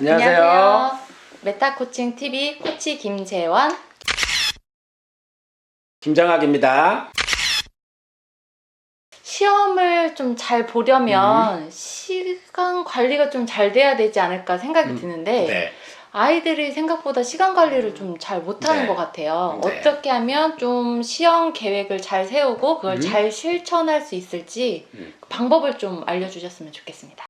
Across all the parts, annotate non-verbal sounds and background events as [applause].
안녕하세요. 메타 코칭 TV 코치 김재원. 김정학입니다. 시험을 좀 잘 보려면 시간 관리가 좀 잘 돼야 되지 않을까 생각이 음, 드는데 네. 아이들이 생각보다 시간 관리를 좀 잘 못하는 네. 것 같아요. 네. 어떻게 하면 좀 시험 계획을 잘 세우고 그걸 음. 잘 실천할 수 있을지 음. 그 방법을 좀 알려주셨으면 좋겠습니다.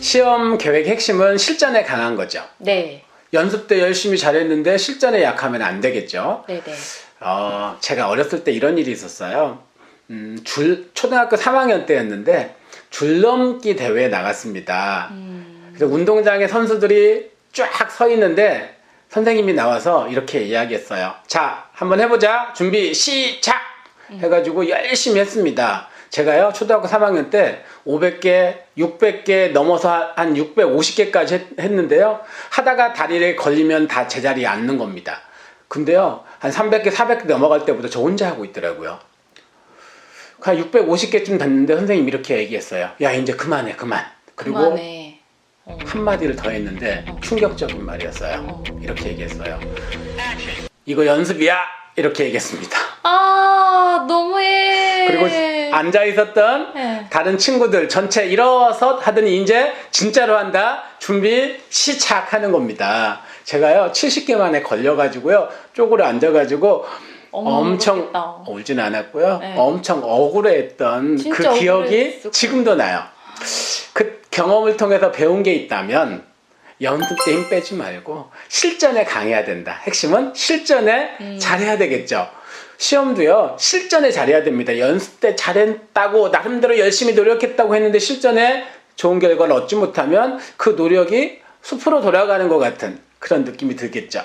시험 계획 핵심은 실전에 강한 거죠. 네, 연습 때 열심히 잘했는데 실전에 약하면 안 되겠죠. 네, 네. 어, 제가 어렸을 때 이런 일이 있었어요. 음, 줄, 초등학교 3학년 때였는데 줄넘기 대회에 나갔습니다. 음, 그래서 운동장에 선수들이 쫙 서 있는데 선생님이 나와서 이렇게 이야기했어요. 자, 한번 해보자. 준비, 시작! 해가지고 열심히 했습니다. 제가요, 초등학교 3학년 때 500개, 600개 넘어서 한 650개까지 했 는데요. 하다가 다리에 걸리면 다 제자리에 앉는 겁니다. 근데요, 한 300개, 400개 넘어갈 때부터 저 혼자 하고 있더라고요. 한 650개쯤 됐는데 선생님이 이렇게 얘기했어요. 야, 이제 그만해, 그만. 그리고 그만해. 어. 한마디를 더 했는데 충격적인 말이었어요. 어. 이렇게 얘기했어요. 이거 연습이야! 이렇게 얘기했습니다. 아 너무해. 그리고 앉아 있었던 네. 다른 친구들 전체 일어서 하더니 이제 진짜로 한다. 준비 시작하는 겁니다. 제가요 70개 만에 걸려가지고요 쪼그려 앉아가지고 엄청. 울진 않았고요. 네. 엄청 억울해했던 그 기억이 억울했을 지금도 나요. 그 경험을 통해서 배운 게 있다면 연습 때 힘 빼지 말고 실전에 강해야 된다. 핵심은 실전에 음. 잘해야 되겠죠. 시험도요 실전에 잘해야 됩니다. 연습 때 잘했다고 나름대로 열심히 노력했다고 했는데 실전에 좋은 결과를 얻지 못하면 그 노력이 숲으로 돌아가는 것 같은 그런 느낌이 들겠죠.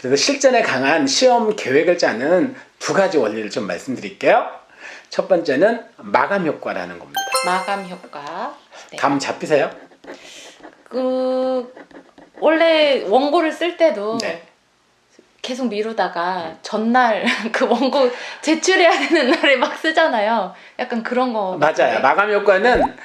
그래서 실전에 강한 시험 계획을 짜는 두 가지 원리를 좀 말씀드릴게요. 첫 번째는 마감 효과라는 겁니다. 마감 효과. 네. 감 잡히세요? 그 원래 원고를 쓸 때도 네. 계속 미루다가 전날 [laughs] 그 원고 제출해야 되는 날에 막 쓰잖아요. 약간 그런 거. 맞아요. 같은데. 마감 효과는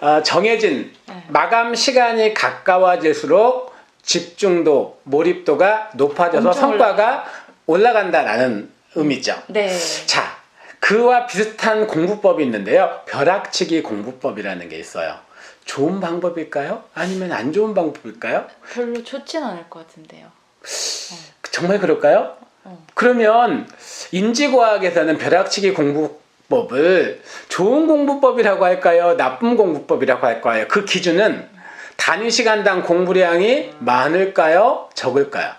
어, 정해진 네. 마감 시간이 가까워질수록 집중도, 몰입도가 높아져서 성과가 올라간다라는 의미죠. 네. 자, 그와 비슷한 공부법이 있는데요. 벼락치기 공부법이라는 게 있어요. 좋은 방법일까요? 아니면 안 좋은 방법일까요? 별로 좋진 않을 것 같은데요. 정말 그럴까요? 어. 그러면 인지과학에서는 벼락치기 공부법을 좋은 공부법이라고 할까요? 나쁜 공부법이라고 할까요? 그 기준은 단위 시간당 공부량이 많을까요? 적을까요?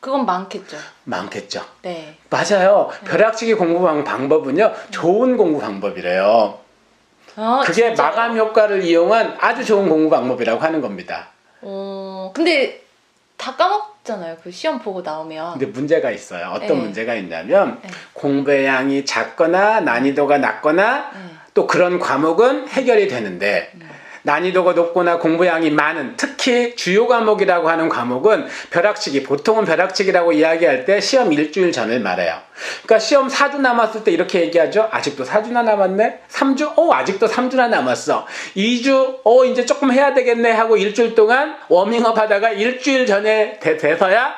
그건 많겠죠. 많겠죠. 네. 맞아요. 벼락치기 공부 방- 방법은요, 좋은 공부 방법이래요. 어, 그게 진짜. 마감 효과를 이용한 아주 좋은 공부 방법이라고 하는 겁니다. 어, 근데 다 까먹잖아요. 그 시험 보고 나오면. 근데 문제가 있어요. 어떤 네. 문제가 있냐면 네. 공부의 양이 작거나 난이도가 낮거나 네. 또 그런 과목은 해결이 되는데 음. 난이도가 높거나 공부량이 많은 특히 주요 과목이라고 하는 과목은 벼락치기 보통은 벼락치기라고 이야기할 때 시험 일주일 전을 말해요. 그러니까 시험 4주 남았을 때 이렇게 얘기하죠. 아직도 4주나 남았네. 3주? 어 아직도 3주나 남았어. 2주? 어 이제 조금 해야 되겠네 하고 일주일 동안 워밍업 하다가 일주일 전에 돼, 돼서야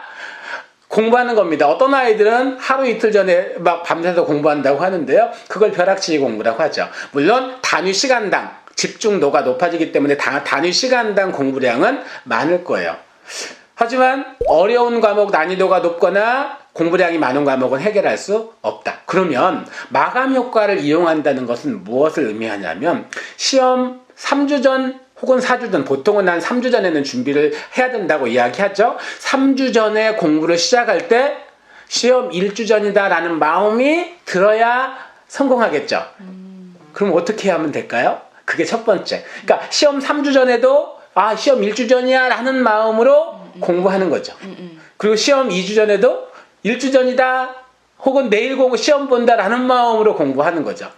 공부하는 겁니다. 어떤 아이들은 하루 이틀 전에 막 밤새서 공부한다고 하는데요. 그걸 벼락치기 공부라고 하죠. 물론 단위 시간당 집중도가 높아지기 때문에 다- 단위 시간당 공부량은 많을 거예요. 하지만 어려운 과목 난이도가 높거나 공부량이 많은 과목은 해결할 수 없다. 그러면 마감 효과를 이용한다는 것은 무엇을 의미하냐면 시험 3주 전 혹은 4주 전, 보통은 한 3주 전에는 준비를 해야 된다고 이야기하죠. 3주 전에 공부를 시작할 때 시험 1주 전이다라는 마음이 들어야 성공하겠죠. 그럼 어떻게 하면 될까요? 그게 첫 번째. 그러니까 시험 3주 전에도 아, 시험 1주 전이야 라는 마음으로 공부하는 거죠. 음, 음. 그리고 시험 2주 전에도 1주 전이다 혹은 내일 공부 시험 본다라는 마음으로 공부하는 거죠.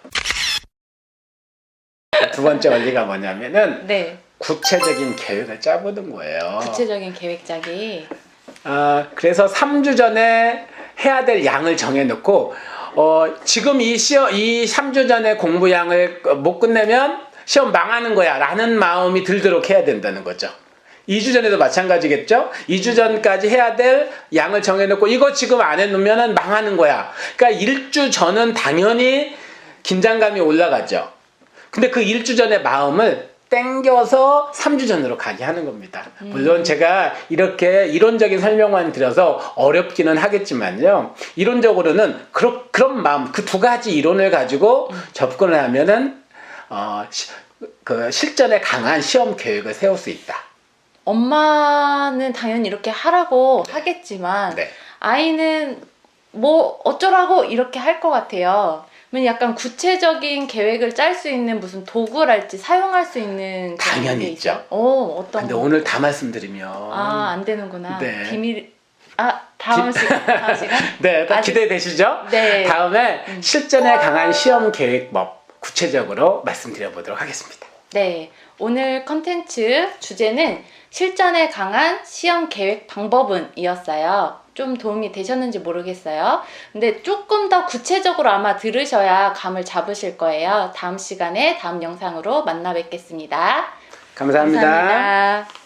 두 번째 원리가 뭐냐면은 네. 구체적인 계획을 짜보는 거예요. 구체적인 계획 짜기. 아, 그래서 3주 전에 해야 될 양을 정해놓고 어, 지금 이 시험, 이 3주 전에 공부량을 못 끝내면 시험 망하는 거야. 라는 마음이 들도록 해야 된다는 거죠. 2주 전에도 마찬가지겠죠? 2주 전까지 해야 될 양을 정해놓고 이거 지금 안 해놓으면 망하는 거야. 그러니까 1주 전은 당연히 긴장감이 올라가죠. 근데 그 1주 전의 마음을 땡겨서 3주 전으로 가게 하는 겁니다. 물론 제가 이렇게 이론적인 설명만 드려서 어렵기는 하겠지만요. 이론적으로는 그런, 그런 마음, 그 두 가지 이론을 가지고 접근을 하면은, 어, 시- 그 실전에 강한 시험 계획을 세울 수 있다. 엄마는 당연히 이렇게 하라고 하겠지만 네. 아이는 뭐 어쩌라고 이렇게 할 것 같아요. 그러면 약간 구체적인 계획을 짤 수 있는 무슨 도구랄지 사용할 수 있는 당연히 게 있죠. 어, 어떤 근데 거? 오늘 다 말씀드리면. 아, 안 되는구나. 네. 비밀. 아, 다음 시간. 다음 시간? [laughs] 네, 다 아직- 기대되시죠? 네. 다음에 실전에 강한 시험 계획법 구체적으로 말씀드려 보도록 하겠습니다. 네. 오늘 컨텐츠 주제는 실전에 강한 시험 계획 방법은 이었어요. 좀 도움이 되셨는지 모르겠어요. 근데 조금 더 구체적으로 아마 들으셔야 감을 잡으실 거예요. 다음 시간에 다음 영상으로 만나 뵙겠습니다 감사합니다. 감사합니다.